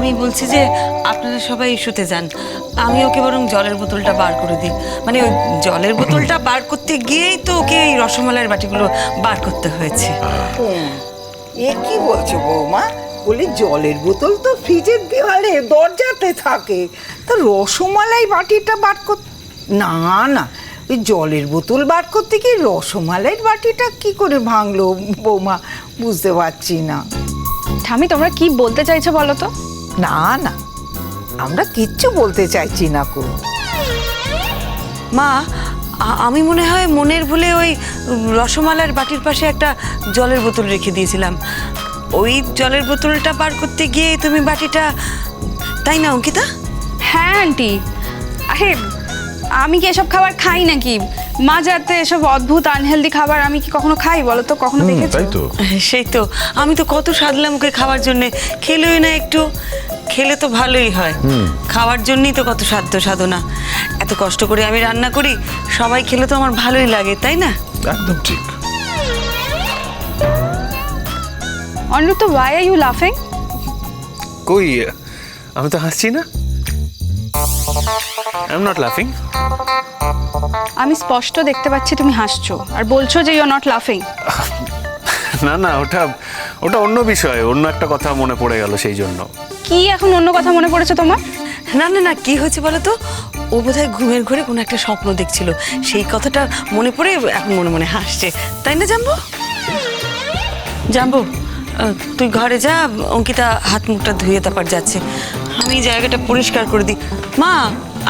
আমি বলছি যে আপনারা সবাই শুতে যান। আমি ওকে বরং জলের বোতলটা বার করে দিই। মানে ওই জলের বোতলটা বার করতে গিয়েই তো ওকে এই রসমালাইয়ের বাটিগুলো বার করতে হয়েছে। এ কি বলছো বৌমা? বলি জলের বোতল তো ফ্রিজের দেওয়ালে দরজাতে থাকে। তা রসমালাই বাটিটা বার কর না না ওই জলের বোতল বার করতে কি রসমালাইয়ের বাটিটা কি করে ভাঙলো বৌমা? বুঝতে পারছি না। ঠামি তোমরা কি বলতে চাইছো বলো তো? না না। আমরা কিচ্ছু বলতে চাইছি না কো। মা আমি মনে হয় মনের ভুলে ওই রসমালার বাটির পাশে একটা জলের বোতল রেখে দিয়েছিলাম। ওই জলের বোতলটা বার করতে গিয়ে তুমি বাটিটা তাই না অঙ্কিতা? হ্যাঁ আন্টি। আরে আমি কি এসব খাবার খাই নাকি? মা যাতে এসব অদ্ভুত আনহেলদি খাবার আমি কি কখনো খাই বলো তো কখনো দেখেছ? তো। সেই তো। আমি তো কত সাধলাম ওকে খাওয়ার জন্যে খেলোই না একটু। খেলে তো ভালোই হয়। খাওয়ার জন্যই তো কত সাধ্য সাধনা। এত কষ্ট করে আমি রান্না করি সবাই খেলে তো আমার ভালোই লাগে তাই না? একদম ঠিক। অনিরুদ্ধ ওয়াই আর ইউ লাফিং কই আমি তো হাসছি না? আই এম নট লাফিং আমি স্পষ্ট দেখতে পাচ্ছি তুমি হাসছো আর বলছো যে ইউ আর নট লাফিং না না ওটা ওটা অন্য বিষয় অন্য একটা কথা মনে পড়ে গেল সেই জন্য। কি এখন অন্য কথা মনে পড়েছে তোমার? না না না কি হয়েছে বলো তো? ও বোধহয় ঘুমের ঘরে কোনো একটা স্বপ্ন দেখছিল। সেই কথাটা মনে পড়ে এখন মনে মনে হাসছে। তাই না জানব জানব তুই ঘরে যা অঙ্কিতা হাত মুখটা ধুয়ে তারপর যাচ্ছে। আমি জায়গাটা পরিষ্কার করে দিই। মা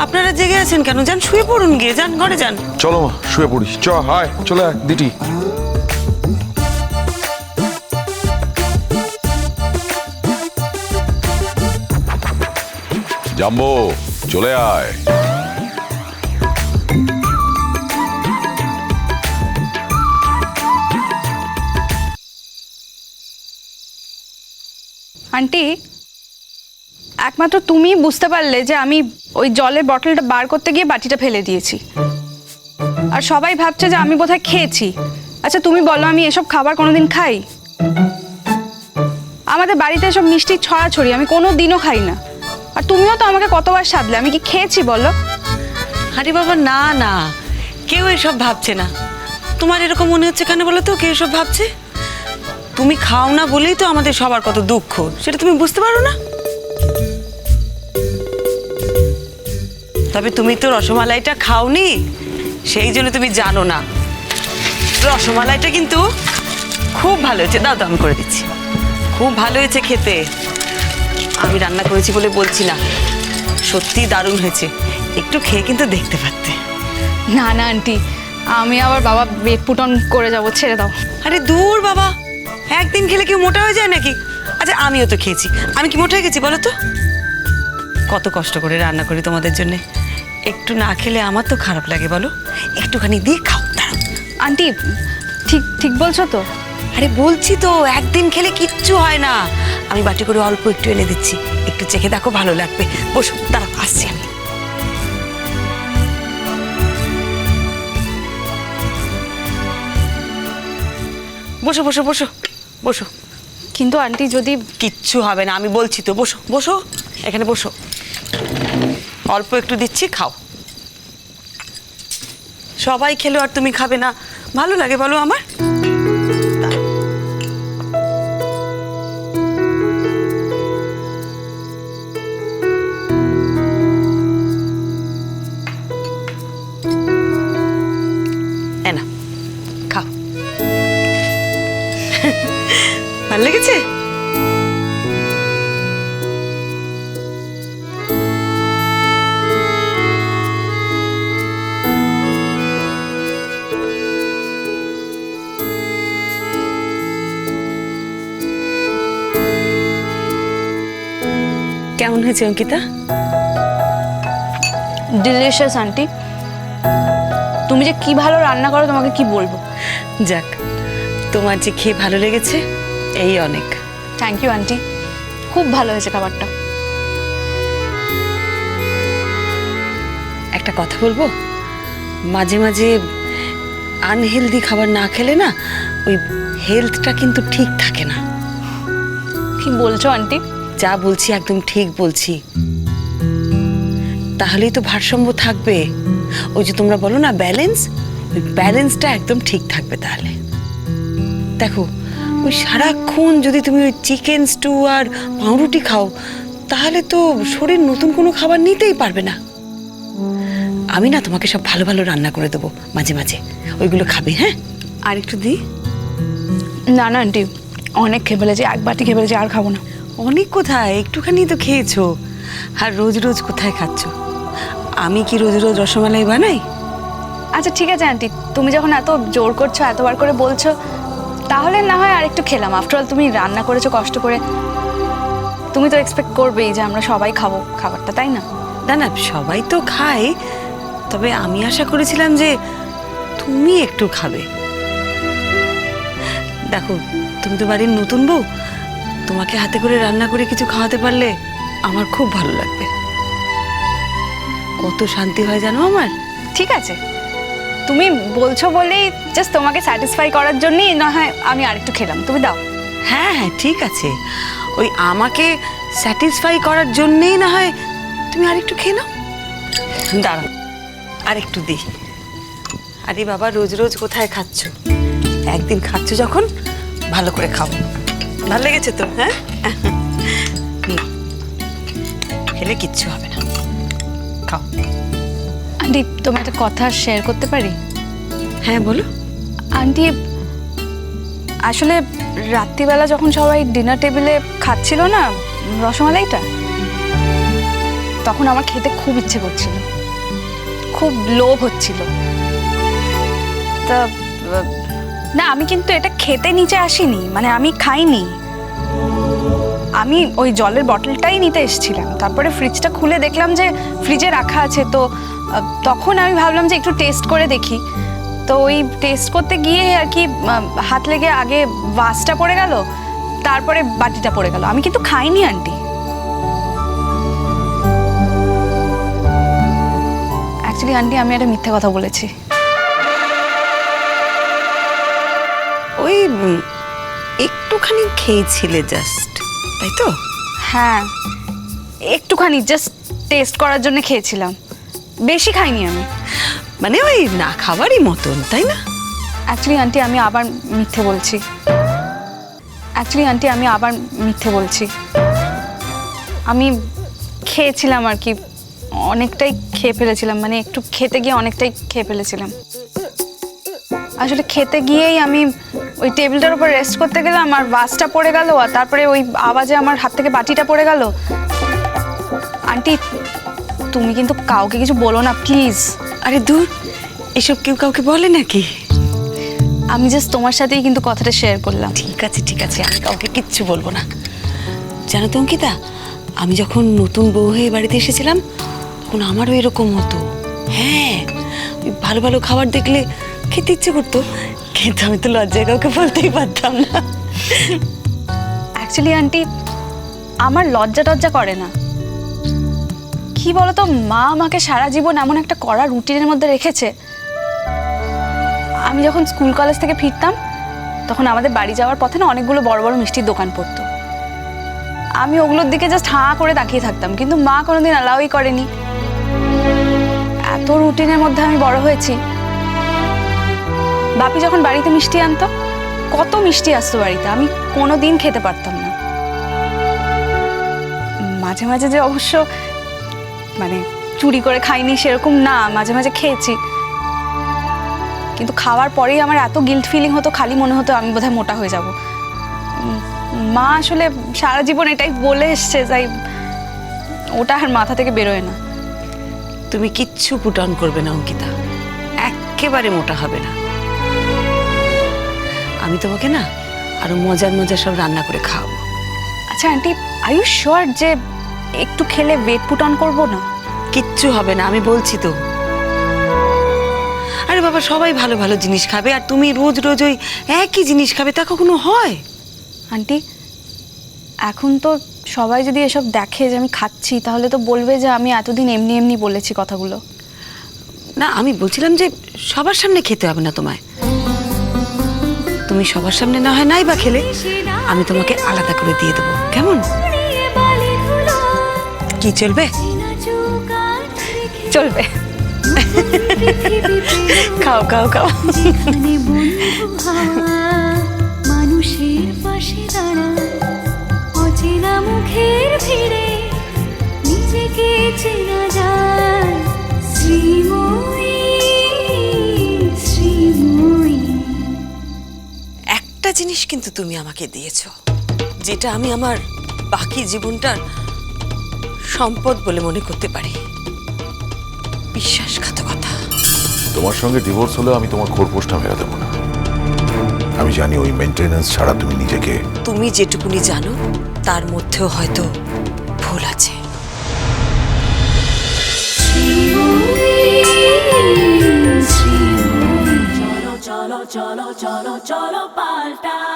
আপনারা জেগে আছেন কেন? যান শুয়ে পড়ুন গিয়ে যান ঘরে যান। চলো মা শুয়ে পড়ি চ হায় চলে আয় দিটি। জাম্বো, চলে আয়। আন্টি একমাত্র তুমি বুঝতে পারলে যে আমি ওই জলের বটলটা বার করতে গিয়ে বাটিটা ফেলে দিয়েছি। আর সবাই ভাবছে যে আমি বোধহয় খেয়েছি। আচ্ছা তুমি বলো, আমি এসব খাবার কোনোদিন খাই? আমাদের বাড়িতে এসব মিষ্টি ছড়াছড়ি, আমি কোনো দিনও খাই না। আর তুমিও তো আমাকে কতবার সাধলে, আমি কি খেয়েছি বলো? আরে বাবা, না না। কেউ এসব ভাবছে না। তোমার এরকম মনে হচ্ছে কেন বলো তো? কেউ এসব ভাবছে? তুমি খাও না বলেই তো আমাদের সবার কত দুঃখ। সেটা তুমি বুঝতে পারো না? তবে তুমি তো রসমালাইটা খাওনি, সেই জন্য তুমি জানো না। রসমালাইটা কিন্তু খুব ভালো হয়েছে। দাও দাও আমি করে দিচ্ছি। খুব ভালো হয়েছে খেতে। আমি রান্না করেছি বলে বলছি না সত্যি দারুণ হয়েছে। একটু খেয়ে কিন্তু দেখতে পারতে। না না আন্টি। আমি আবার বাবা পেট পুটন করে যাব ছেড়ে দাও। আরে দূর বাবা। একদিন খেলে কেউ মোটা হয়ে যায় নাকি? আচ্ছা আমিও তো খেয়েছি। আমি কি মোটা হয়ে গেছি বলো তো? কত কষ্ট করে রান্না করি তোমাদের জন্য। একটু না খেলে আমার তো খারাপ লাগে বলো। একটুখানি দিয়ে খাও আন্টি ঠিক ঠিক বলছো তো? আরে বলছি তো একদিন খেলে কিচ্ছু হয় না। আমি বাটি করে অল্প একটু এনে দিচ্ছি। একটু চেখে দেখো ভালো লাগবে। বসো দাঁড়াও আসছি আমি। বসো বসো বসো বসো। কিন্তু আন্টি যদি কিচ্ছু হবে না আমি বলছি তো বসো বসো এখানে বসো। অল্প একটু দিচ্ছি খাও। সবাই খেলো আর তুমি খাবে না। ভালো লাগে বলো আমার। ভালো লেগেছে? কেমন হয়েছে অঙ্কিতা? ডিলিশিয়াস আন্টি তুমি যে কি ভালো রান্না করো তোমাকে কি বলব? যাক তোমার যে খেয়ে ভালো লেগেছে এই অনেক। থ্যাংক ইউ আন্টি খুব ভালো হয়েছে খাবারটা। একটা কথা বলব? মাঝে মাঝে আনহেলদি খাবার না খেলে না ওই হেলথটা কিন্তু ঠিক থাকে না। কি বলছো আন্টি যা বলছি একদম ঠিক বলছি। তাহলেই তো ভারসাম্য থাকবে। ওই যে তোমরা বলো না ব্যালেন্স ওই ব্যালেন্সটা একদম ঠিক থাকবে তাহলে। দেখো ওই সারাক্ষণ যদি তুমি ওই চিকেন স্টু আর পাউরুটি খাও তাহলে তো শরীর নতুন কোনো খাবার নিতেই পারবে না। আমি না তোমাকে সব ভালো ভালো রান্না করে দেবো মাঝে মাঝে। ওইগুলো খাবে হ্যাঁ? আর একটু দিই না না আন্টি অনেক খেয়ে ফেলেছি এক বাটি খেয়ে ফেলেছি আর খাব না। অনেক কোথায়? একটুখানি তো খেয়েছো। আর রোজ রোজ কোথায় খাচ্ছ? আমি কি রোজ রোজ রসমালাই বানাই? আচ্ছা ঠিক আছে আন্টি। তুমি যখন এত জোর করছ এতবার করে বলছো তাহলে না হয় আর একটু খেলাম। আফটার অল তুমি রান্না করেছ কষ্ট করে। তুমি তো এক্সপেক্ট করবেই যে আমরা সবাই খাব খাবারটা তাই না? না না সবাই তো খায় তবে আমি আশা করেছিলাম যে তুমি একটু খাবে। দেখো তুমি তো বাড়ির নতুন বউ তোমাকে হাতে করে রান্না করে কিছু খাওয়াতে পারলে আমার খুব ভালো লাগবে। কত শান্তি হয় জানো আমার? ঠিক আছে। তুমি বলছো বলেই জাস্ট তোমাকে স্যাটিসফাই করার জন্যই না হয় আমি আরেকটু খেলাম। তুমি দাও। হ্যাঁ হ্যাঁ ঠিক আছে। ওই আমাকে স্যাটিসফাই করার জন্যেই না হয় তুমি আরেকটু খেয়ে নাও। দাঁড়াও, আরেকটু দিই আরে বাবা, রোজ রোজ কোথায় খাচ্ছ? একদিন খাচ্ছ যখন, ভালো করে খাও। ভালো লেগেছে তো হ্যাঁ। খেলে কিচ্ছু হবে না। খাও। আন্টি তোমার একটা কথা শেয়ার করতে পারি? হ্যাঁ বলো। আন্টি আসলে রাত্রিবেলা যখন সবাই ডিনার টেবিলে খাচ্ছিল না রসমালাইটা তখন আমার খেতে খুব ইচ্ছে করছিল। খুব লোভ হচ্ছিল। তা না আমি কিন্তু এটা খেতে নিচে আসিনি মানে আমি খাইনি। আমি ওই জলের বটলটাই নিতে এসেছিলাম। তারপরে ফ্রিজটা খুলে দেখলাম যে ফ্রিজে রাখা আছে তো তখন আমি ভাবলাম যে একটু টেস্ট করে দেখি। তো ওই টেস্ট করতে গিয়ে আর কি হাত লেগে আগে ভাসটা পড়ে গেল তারপরে বাটিটা পড়ে গেল। আমি কিন্তু খাইনি আন্টি। অ্যাকচুয়ালি আন্টি আমি একটা মিথ্যে কথা বলেছি। ওই একটুখানি খেয়েছিলে জাস্ট তাই তো? হ্যাঁ একটুখানি জাস্ট টেস্ট করার জন্য খেয়েছিলাম। বেশি খাইনি আমি। মানে ওই না খাবারই মতন, তাই না? অ্যাকচুয়ালি আন্টি আমি আবার মিথ্যে বলছি। অ্যাকচুয়ালি আন্টি আমি আবার মিথ্যে বলছি। আমি খেয়েছিলাম আর কি, অনেকটাই খেয়ে ফেলেছিলাম মানে একটু খেতে গিয়ে অনেকটাই খেয়ে ফেলেছিলাম। আসলে খেতে গিয়েই আমি ওই টেবিলটার উপর রেস্ট করতে গেলাম, আর বাসটা পড়ে গেল, আর তারপরে ওই আওয়াজে আমার হাত থেকে বাটিটা পড়ে গেল। আন্টি তুমি কিন্তু কাউকে কিছু বলো না প্লিজ আরে দূর এসব কেউ কাউকে বলে নাকি? আমি জাস্ট তোমার সাথেই কিন্তু কথাটা শেয়ার করলাম। ঠিক আছে ঠিক আছে আমি কাউকে কিচ্ছু বলব না। জানো তো অঙ্কিতা আমি যখন নতুন বউ হয়ে বাড়িতে এসেছিলাম তখন আমারও এরকম হতো। হ্যাঁ ভালো ভালো খাবার দেখলে খেতে ইচ্ছে করতো কিন্তু আমি তো লজ্জায় কাউকে বলতেই পারতাম না। অ্যাকচুয়ালি আন্টি আমার লজ্জা টজ্জা করে না। কি বলতো, মা আমাকে সারা জীবন এমন একটা কড়া রুটিনের মধ্যে রেখেছে। আমি যখন স্কুল কলেজ থেকে ফিরতাম, তখন আমাদের বাড়ি যাওয়ার পথে না অনেকগুলো বড় বড় মিষ্টির দোকান পড়তো। আমি ওগুলোর দিকে জাস্ট হাঁ করে তাকিয়ে থাকতাম, কিন্তু মা কোনোদিন অ্যালাউই করেনি। এত রুটিনের মধ্যে আমি বড় হয়েছি। বাপি যখন বাড়িতে মিষ্টি আনতো, কত মিষ্টি আসতো বাড়িতে, আমি কোনো দিন খেতে পারতাম না। মাঝে মাঝে যে অবশ্য মানে চুরি করে খাইনি সেরকম না মাঝে মাঝে খেয়েছি। কিন্তু খাওয়ার পরেই আমার এত গিল্ট ফিলিং হতো খালি মনে হতো আমি বোধহয় মোটা হয়ে যাব। মা আসলে সারা জীবন এটাই বলে এসছে তাই ওটা আর মাথা থেকে বেরোয় না। তুমি কিচ্ছু পুট অন করবে না অঙ্কিতা। একেবারে মোটা হবে না। আমি তোমাকে না আরও মজার মজার সব রান্না করে খাওয়াবো। আচ্ছা আন্টি আই ইউ শিওর যে একটু খেলে ওয়েট পুট অন করব না? কিচ্ছু হবে না আমি বলছি তো। আরে বাবা সবাই ভালো ভালো জিনিস খাবে আর তুমি রোজ রোজ ওই একই জিনিস খাবে তা কখনো হয়? আন্টি এখন তো সবাই যদি এসব দেখে যে আমি খাচ্ছি তাহলে তো বলবে যে আমি এতদিন এমনি এমনি বলেছি কথাগুলো। না আমি বলছিলাম যে সবার সামনে খেতে হবে না তোমায়। তুমি সবার সামনে না হয় নাই বা খেলে আমি তোমাকে আলাদা করে দিয়ে দেবো। কেমন? কি চলবে? চলবে। খাও খাও খাও। মানুষের পাশে দাঁড়ায় অচেনা মুখের ভিড়ে নিজেকে চেনা যায়। শ্রীময়ী শ্রীময়ী। একটা জিনিস কিন্তু তুমি আমাকে দিয়েছ যেটা আমি আমার বাকি জীবনটার সম্পদ বলে মনে করতে পারি। বিশ্বাসঘাতকতা। তোমার সঙ্গে ডিভোর্স হলেও আমি তোমার খোরপোশটা মেরে দেবো না। আমি জানি ওই মেনটেনেন্স ছাড়া তুমি নিজেকে তুমি যেটুকুনি জানো তার মধ্যেও হয়তো ভুল আছে। চলো চলো চলো চলো চলো পাল্টা